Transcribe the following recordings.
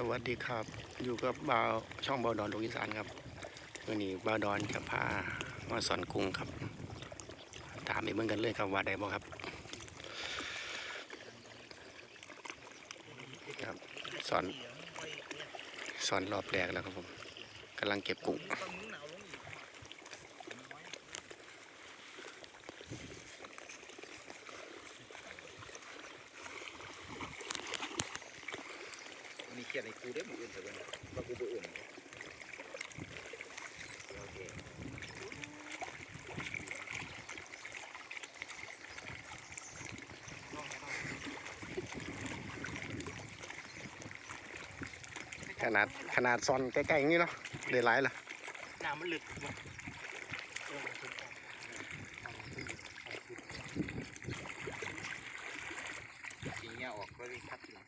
สวัสดีครับ อยู่กับบาวช่องบาวดอนลูกอีสานครับวันนี้บาวดอนจะพามาสอนกุ้งครับ ตามไปเบิ่งกันเลยครับว่าได้บ่ครับ ครับสอนสอนรอบแรกแล้วครับผมกำลังเก็บกุ้ง มีเขียนในกูได้หมู่อื่นแต่ว่าว่ากูบ่อื่นโอเคขนาดขนาดสอนใกล้ๆอย่างนี้เนาะได้หลายละน้ำมันลึกว่ะทีเงี้ยออกก็รีคัดอยู่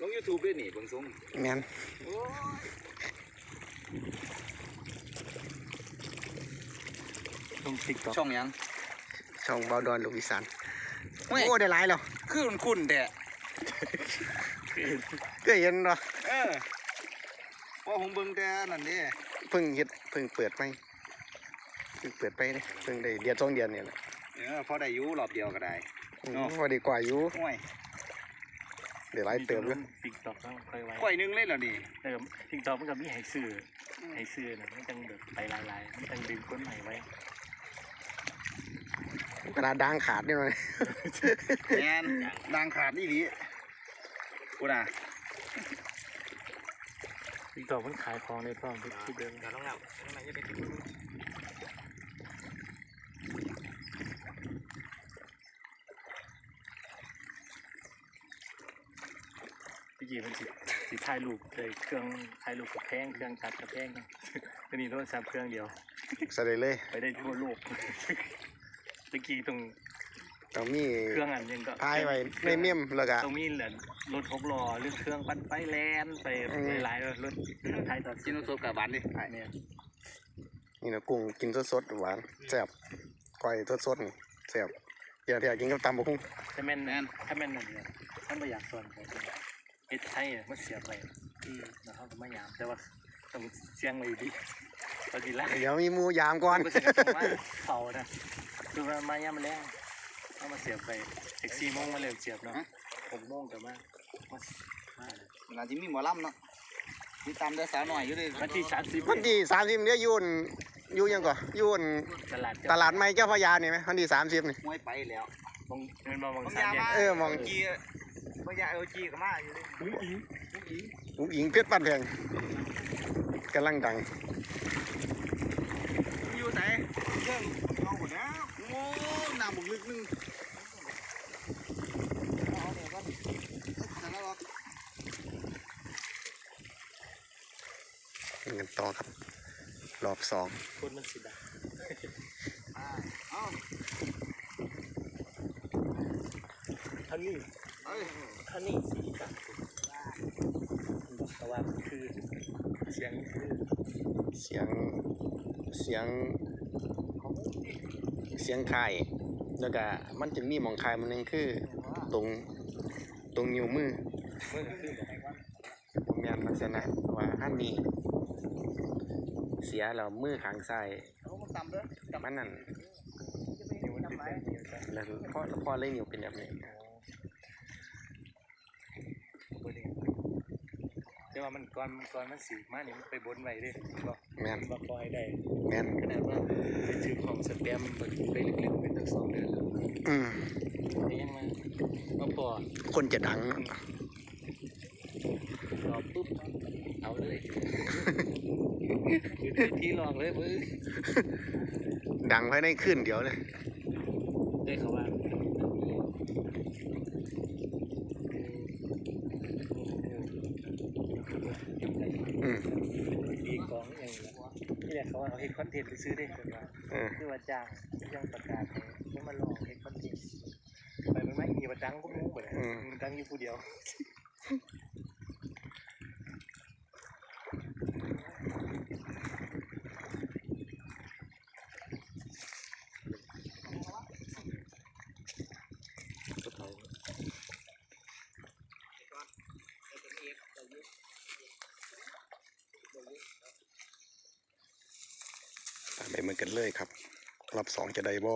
ลงยูทูบด้วยนี่เบางทรงแม่นโอ้ยตรงติ๊กต็อกช่องยังช่องบาวดอนลูกอีสานเฮ้ยโอ้ได้หลายแล้วคือมันคุ้นแต่เคยเห็นเนาะเออว่าผมเบิ่งแต่นั่นเด้เพิ่งเฮ็ดเพิ่งเปิดไปเพิ่งเปิดไปเนี่ยเพิ่งได้เดือนสองเดือนเนี่ยแหละเออพอได้อยู่รอบเดียวก็ได้อืมเนาะพอดีกว่าอยู่โอ้ยเดี๋ยวหลายเติมเลยติ๊กต็อกต้องค่อยไว้ก้อยหนึงเลยเหรอนี่แต่ติ๊กต็อกมันก็มีให้ซื้อให้ซื้อนะไม่ต้องแบบไปลายๆไม่ต้องดึงก้นใหม่ไว้ขนาดด่างขาดนี่มันแมนดังขาดนี่ดิกูน่ะติ๊กต็อกมันขายของในพร้อมทุกที่เดิมต้องเอาต้องเอาจะไป พี่จีมันสิสิถ่ายรูปเลยเครื่องถ่ายรูปกับแพงเครื่องตัดกับแพงก็นี่โทรศัพท์เครื่องเดียวใส่ได้เลยไปได้ทั่วโลกตะกี้ตรงต้องมีเครื่องอันยังก็ท้ายไว้ในเมี่ยมแล้วก็ตรงนี้แหละรถหกล้อหรือเครื่องปั้นไฟแลนไปอืมหลายๆรถไทยตอนกินน้ำซุปกับบานดิเนี่ยนี่นะกุ้งกินสดๆหวานแซ่บก้อยสดๆนี่แซ่บเดี๋ยวเดี๋ยวกินกับตำบักหุ่งถ้าแม่นถ้าแม่นนั่นเนี่ยท่านไม่อยากส่วนของ เฮ็ดไทยอะมันเสียไปนะครับก็ไม่ยามแต่ว่าต้องเสียงไว้ดีตอนทีแรกเดี๋ยวมีหมูยามก่อนก็เสียงว่าเขานะคือว่ามายามมาแล้วเอามาเสียบไปเอ็กซี่โมงมาเร็วเสียบเนาะหกโมงกับมามามาเลยหลังที่มีหมอลำเนาะมีตามได้สาวหน่อยอยู่ดิวันที่สามสิบวันที่สามสิบเนี่ยอยุ่นอยู่ยังก่อนยุ่นตลาดตลาดใหม่เจ้าพระยานี่ไหมวันที่สามสิบนี่มวยไปแล้วมองเงินมามองบางสามยาแยมากเออมอง จีบางยาเอลจีก็มาอยู่ดิอุ้ยอีอุ้งอิงเพชรปั้นแพงกำลังดังอยู่ไหนเรื่องเอาหมดแล้วโอ้น้ำบุกลึกนึงเอาเนี่ยก็สารวัตรเป็นกันต่อครับรอบสองคนมันสิดาอ่าเอาท่านี้เอ้ย ท่านี้สีดาแต่ว่าคือเสียงคือเสียงเสียงเสียงคายแล้วก็มันจะมีหมองคายมันหนึงคือตรงตรงนิ้วมือมือคือแบบผมยันลักษณะว่าท่านมีเสียแล้วมือขางซ้ายเอามันต่ำเด้อมันนั่นนิ้วมันเป็นแบบเดียวกันแล้วพ่อพ่อเลยนิ้วเป็นแบบนี้ แต่ว่ามันก่อนก่อนมันสีมานี่มันไปบนไว้ดิบอกแม่นบอกคอยได้แม่นขนาดว่าไปถือของสแปมไปไปลึกๆเป็นตั้งสองเดือนแล้วอืมนี่ยังมามาพอคนจะดังรอปุ๊บเอาเลยที่ลองเลยมือดังภายในขึ้นเดียวเลยได้เขาว่า อืม ดีกองอย่างนี้นี่แหละเขาว่าเขาเห็นคอนเทนต์ไปซื้อได้คนว่าเออคือว่าจ้างจ้างประกาศให้พวกมันลองเห็นคอนเทนต์ไปมันไม่มีประจังก็มู้หมดเลยมันจังอยู่ผู้เดียว เหมือนกันเลยครับ รอบสองจะได้บ่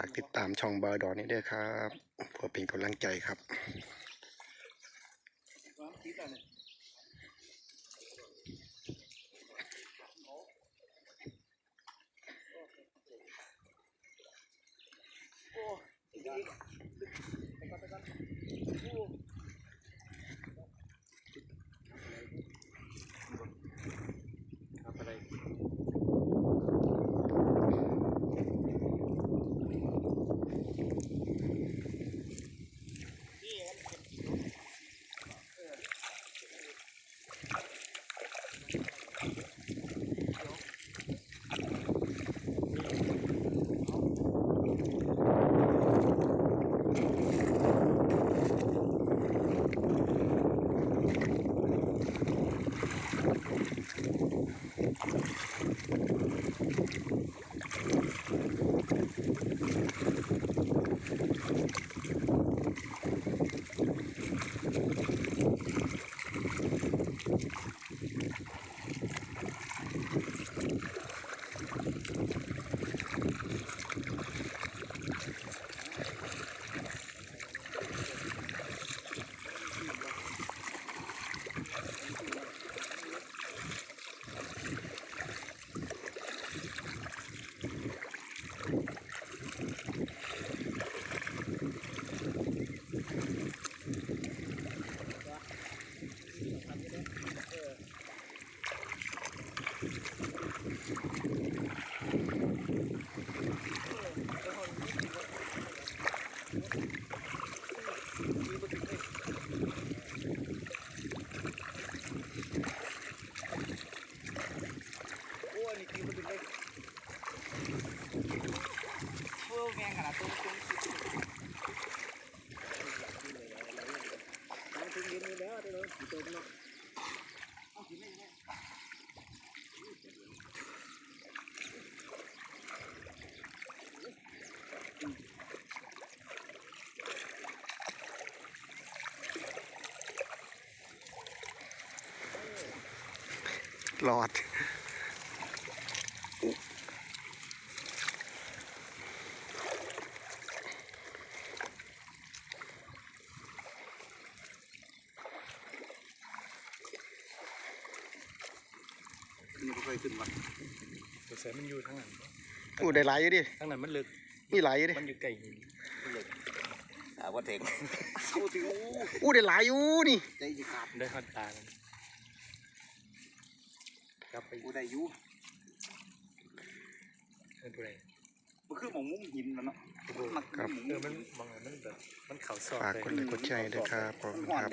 ากติดตามช่องบอยดอนนี้ด้วยครับเพื่อเป็นกำลังใจครับครั แมงขนาดตัวตัวถึงเย็นนี่แล้วเดี๋ยวเราตัวมั นเอากินไม่ได้รอดนี่ก็เคยขึ้นมาตัวเสือมันอยู่ทั้งนั้นอู้ได้หลายอยู่ดิทั้งนั้นมันลึกมีหลายอยู่ดิมันอยู่ไกลหินอ่าว่าเถงเอาถึงโอ้อู้ได้หลายอยู่นี่ใจจะขาดได้ฮอดตากันกลับไปกูได้อยู่เพื่อนผู้ใดมันคือหมองมุ้งหินมันเนาะมันครับหมองเอมุ้องมันมองแล้วมันแบบมันเข่าซอกฝากเลยกดไลค์กดแชร์ด้วยครับขอบมันคุณห่อคนรับ